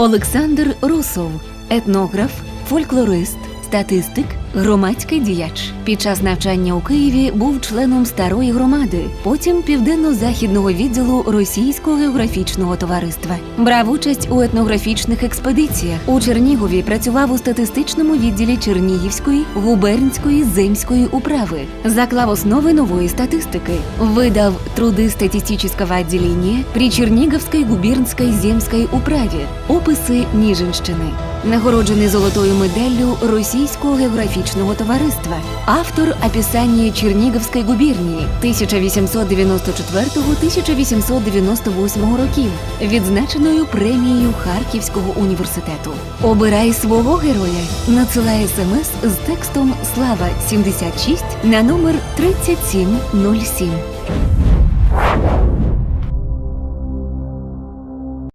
Олександр Русов, етнограф, фольклорист, статистик, громадський діяч. Під час навчання у Києві був членом старої громади, потім південно-західного відділу Російського географічного товариства. Брав участь у етнографічних експедиціях. У Чернігові працював у статистичному відділі Чернігівської, губернської, земської управи. Заклав основи нової статистики. Видав труди статистического отделения при Черниговской губернской земской управе, описи Ніжинщини. Нагороджений золотою медаллю Російського географічного товариства, автор описання Чернігівської губернії 1894-1898 років, відзначеною премією Харківського університету. Обирай свого героя. Надсилай смс з текстом Слава 76 на номер 3707.